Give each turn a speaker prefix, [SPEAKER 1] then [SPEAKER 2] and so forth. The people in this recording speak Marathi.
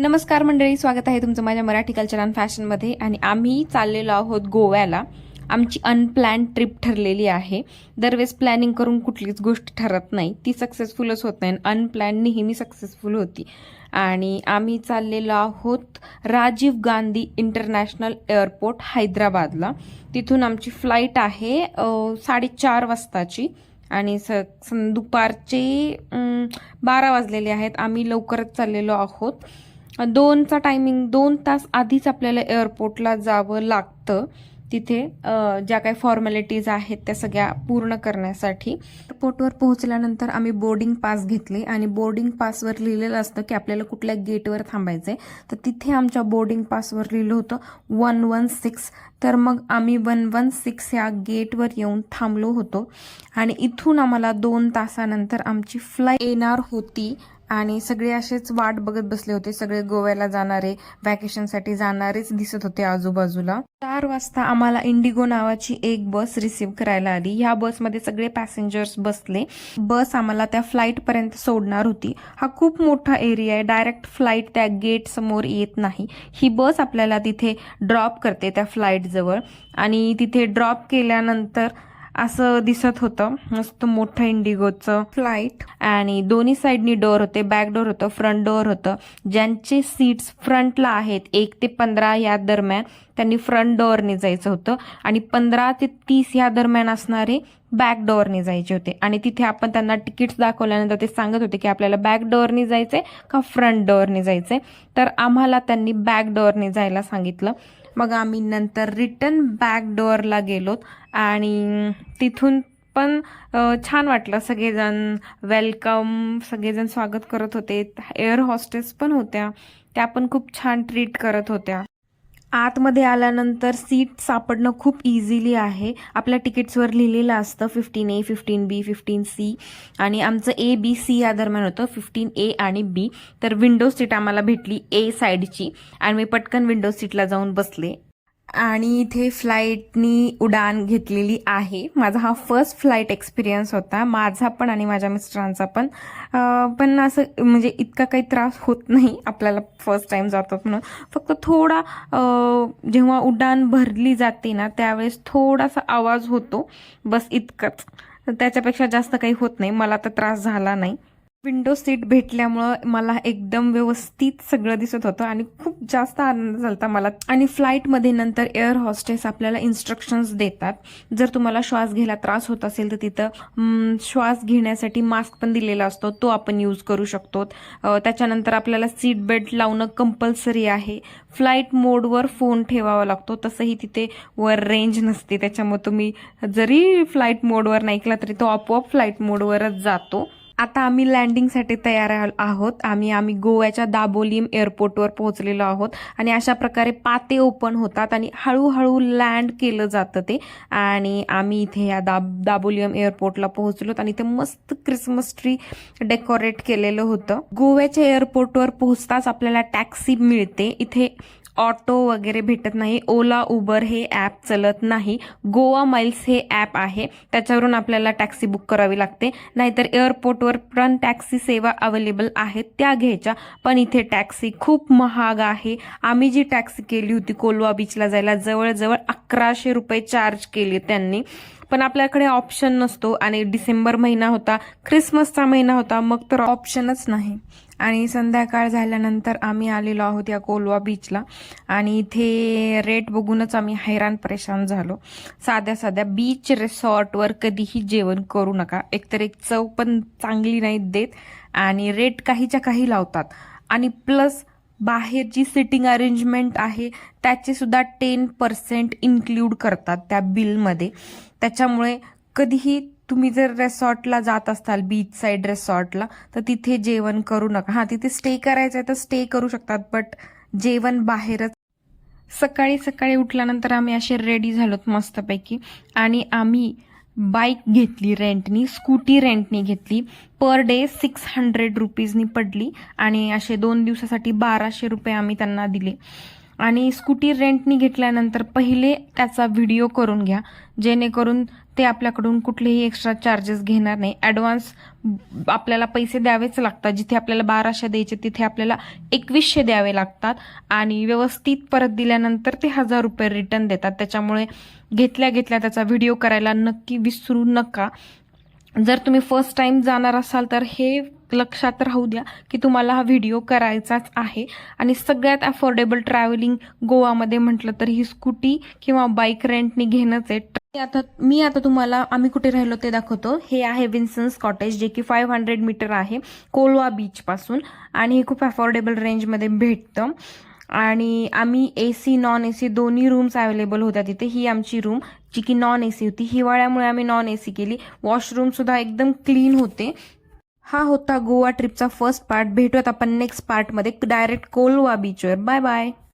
[SPEAKER 1] नमस्कार मंडळी स्वागत आहे तुमचं माझ्या मराठी कल्चर अँड फॅशनमध्ये आणि आम्ही चाललेलो आहोत गोव्याला. आमची अनप्लॅन ट्रिप ठरलेली आहे. दरवेळेस प्लॅनिंग करून कुठलीच गोष्ट ठरत नाही. ती सक्सेसफुलच होत नाही. अनप्लॅन नेहमी सक्सेसफुल होती. आणि आम्ही चाललेलो आहोत राजीव गांधी इंटरनॅशनल एअरपोर्ट हैदराबादला. तिथून आमची फ्लाईट आहे साडेचार वाजताची. आणि स दुपारचे बारा वाजलेले आहेत. आम्ही लवकरच चाललेलो आहोत. दोनचा टायमिंग दोन तास आधीच आपल्याला एअरपोर्टला जावं लागतं. तिथे ज्या काही फॉर्मॅलिटीज आहेत त्या सगळ्या पूर्ण करण्यासाठी. एअरपोर्टवर पोहोचल्यानंतर आम्ही बोर्डिंग पास घेतले आणि बोर्डिंग पासवर लिहिलेलं असतं की आपल्याला कुठल्या गेटवर थांबायचं आहे तर तिथे आमच्या बोर्डिंग पासवर लिहिलं होतं वन वन सिक्स तर मग आम्ही वन वन सिक्स या गेटवर येऊन थांबलो होतो. आणि इथून आम्हाला दोन तासानंतर आमची फ्लाईट येणार होती. आणि सगळे असेच वाट बघत बसले होते. सगळे गोव्याला जाणारे व्हॅकेशनसाठी जाणारेच दिसत होते आजूबाजूला. चार वाजता आम्हाला इंडिगो नावाची एक बस रिसीव्ह करायला आली. ह्या बसमध्ये सगळे पॅसेंजर्स बसले. बस आम्हाला त्या फ्लाईट पर्यंत सोडणार होती. हा खूप मोठा एरिया आहे. डायरेक्ट फ्लाईट त्या गेट समोर येत नाही. ही बस आपल्याला तिथे ड्रॉप करते त्या फ्लाईट जवळ. आणि तिथे ड्रॉप केल्यानंतर असं दिसत होतं. मस्त मोठं इंडिगोचं फ्लाईट आणि दोन्ही साईडनी डोअर होते बॅक डोअर होतं फ्रंट डोअर होतं. ज्यांचे सीट्स फ्रंटला आहेत एक ते पंधरा या दरम्यान त्यांनी फ्रंट डोअरने जायचं होतं. आणि पंधरा ते तीस या दरम्यान असणारे बॅक डोअरने जायचे होते. आणि तिथे आपण त्यांना तिकीट्स दाखवल्यानंतर ते सांगत होते की आपल्याला बॅक डोअरने जायचंय का फ्रंट डोअरने जायचंय. तर आम्हाला त्यांनी बॅक डोअरने जायला सांगितलं. मग आम्ही नंतर रिटर्न बॅक डोअरला गेलोत आणि तिथून पण छान वाटलं. सगळेजण वेलकम सगळेजण स्वागत करत होते. एअर हॉस्टेस पण होत्या. त्या पण खूप छान ट्रीट करत होत्या. आतमध्ये आल्यानंतर सीट सापडणं खूप इझिली आहे. आपल्या तिकीट्सवर लिहिलेलं असतं fifteen A fifteen B fifteen C आणि आमचं ए बी सी या दरम्यान होतं. फिफ्टीन ए आणि बी तर विंडो सीट आम्हाला भेटली ए साईडची आणि मी पटकन विंडो सीटला जाऊन बसले. आणि इथे फ्लाईटनी उडान घेतलेली आहे. माझा हा फर्स्ट फ्लाईट एक्सपिरियन्स होता. माझा पण आणि माझ्या मिस्टरांचा पण. पण असं म्हणजे इतका काही त्रास होत नाही. आपल्याला फर्स्ट टाइम जातो म्हणून. फक्त थोडा जेव्हा उड्डाण भरली जाते ना त्यावेळेस थोडासा आवाज होतो. बस इतकंच. त्याच्यापेक्षा जास्त काही होत नाही. मला तर त्रास झाला नाही. विंडो सीट भेटल्यामुळं मला एकदम व्यवस्थित सगळं दिसत होतं आणि खूप जास्त आनंद झाला मला. आणि फ्लाईटमध्ये नंतर एअर हॉस्टेस आपल्याला इन्स्ट्रक्शन्स देतात. जर तुम्हाला श्वास घ्यायला त्रास होत असेल तर तिथं श्वास घेण्यासाठी मास्क पण दिलेला असतो. तो आपण यूज करू शकतो. त्याच्यानंतर आपल्याला सीट बेल्ट लावणं कंपल्सरी आहे. फ्लाईट मोडवर फोन ठेवावा लागतो. तसंही तिथे वर रेंज नसते. त्याच्यामुळे तुम्ही जरी फ्लाईट मोडवर नाही ऐकला तरी तो आपोआप फ्लाईट मोडवरच जातो. आता आम्ही लँडिंगसाठी तयार आहोत. आम्ही आम्ही गोव्याच्या दाबोलीम एअरपोर्टवर पोहोचलेलो आहोत. आणि अशा प्रकारे पाते ओपन होतात आणि हळूहळू लँड केलं जातं ते. आणि आम्ही इथे या दाब दाबोलियम एअरपोर्टला पोहोचलो आणि ते मस्त क्रिसमस ट्री डेकोरेट केलेलं होतं. गोव्याच्या एअरपोर्टवर पोहोचताच आपल्याला टॅक्सी मिळते. इथे ऑटो वगैरे भेटत नाही. ओला उबर हे ॲप चलत नाही. गोवा माइल्स हे ॲप आहे. त्याच्यावरून आपल्याला टॅक्सी बुक करावी लागते. नाहीतर एअरपोर्टवर पण टॅक्सी सेवा अवेलेबल आहेत त्या घ्यायच्या. पण इथे टॅक्सी खूप महाग आहे. आम्ही जी टॅक्सी केली होती कोलवा बीचला जायला जवळजवळ अकराशे रुपये चार्ज केले त्यांनी. पण आपल्याकडे ऑप्शन नसतो. आणि डिसेंबर महिना होता ख्रिसमसचा महिना होता मग तर ऑप्शनच नाही. आणि संध्याकाळ झाल्यानंतर आम्ही आलेलो आहोत या कोलवा बीचला आणि इथे रेट बघूनच आम्ही हैराण परेशान झालो. साध्या साध्या बीच रिसॉर्टवर कधीही जेवण करू नका. एकतर एक चव पण चांगली नाही देत. आणि रेट काहीच्या काही लावतात. आणि प्लस बाहेर जी सिटिंग अरेंजमेंट आहे त्याचे सुद्धा टेन पर्सेंट इन्क्लूड करतात त्या बिलमध्ये त्याच्यामुळे कधीही तुम्ही जर रेसॉर्टला जात असाल बीच साईड रेसॉर्टला तर तिथे जेवण करू नका. हां तिथे स्टे करायचं आहे तर स्टे करू शकतात बट जेवण बाहेरच. सकाळी सकाळी उठल्यानंतर आम्ही असे रेडी झालोत मस्तपैकी. आणि आम्ही बाईक घेतली रेंटनी स्कूटी रेंटनी घेतली. पर डे सिक्स हंड्रेड रुपीजनी पडली आणि असे दोन दिवसासाठी बाराशे रुपये आम्ही त्यांना दिले. आणि स्कूटी रेंटनी घेतल्यानंतर पहिले त्याचा व्हिडिओ करून घ्या. जेणेकरून ते आपल्याकडून कुठलेही एक्स्ट्रा चार्जेस घेणार नाही. ॲडव्हान्स आपल्याला पैसे द्यावेच लागतात. जिथे आपल्याला बाराशे द्यायचे तिथे आपल्याला एकवीसशे द्यावे लागतात. आणि व्यवस्थित परत दिल्यानंतर ते हजार रुपये रिटर्न देतात. त्याच्यामुळे घेतल्या घेतल्या त्याचा व्हिडिओ करायला नक्की विसरू नका. जर तुम्ही फर्स्ट टाईम जाणार असाल तर हे लक्षात राहू द्या की तुम्हाला हा व्हिडिओ करायचाच आहे. आणि सगळ्यात अफोर्डेबल ट्रॅव्हलिंग गोवामध्ये म्हटलं तर ही स्कूटी किंवा बाईक रेंटनी घेणंच आहे. आता मी आता तुम्हाला आम्ही कुठे राहिलो ते दाखवतो. हे आहे विन्सन्स कॉटेज जे की फाईव्ह हंड्रेड मीटर आहे कोलवा बीचपासून आणि हे खूप अफोर्डेबल रेंजमध्ये भेटतं. आणि आम्ही A C non A C दोन्ही रूम्स अवेलेबल होत्या तिथे. ही आमची रूम जी की नॉन ए सी होती. हिवाळ्यामुळे आम्ही नॉन ए सी केली वॉशरूमसुद्धा एकदम क्लीन होते. हा होता गोवा ट्रिपचा फर्स्ट पार्ट भेटूयात आपण नेक्स्ट पार्टमध्ये डायरेक्ट कोलवा बीचवर बाय बाय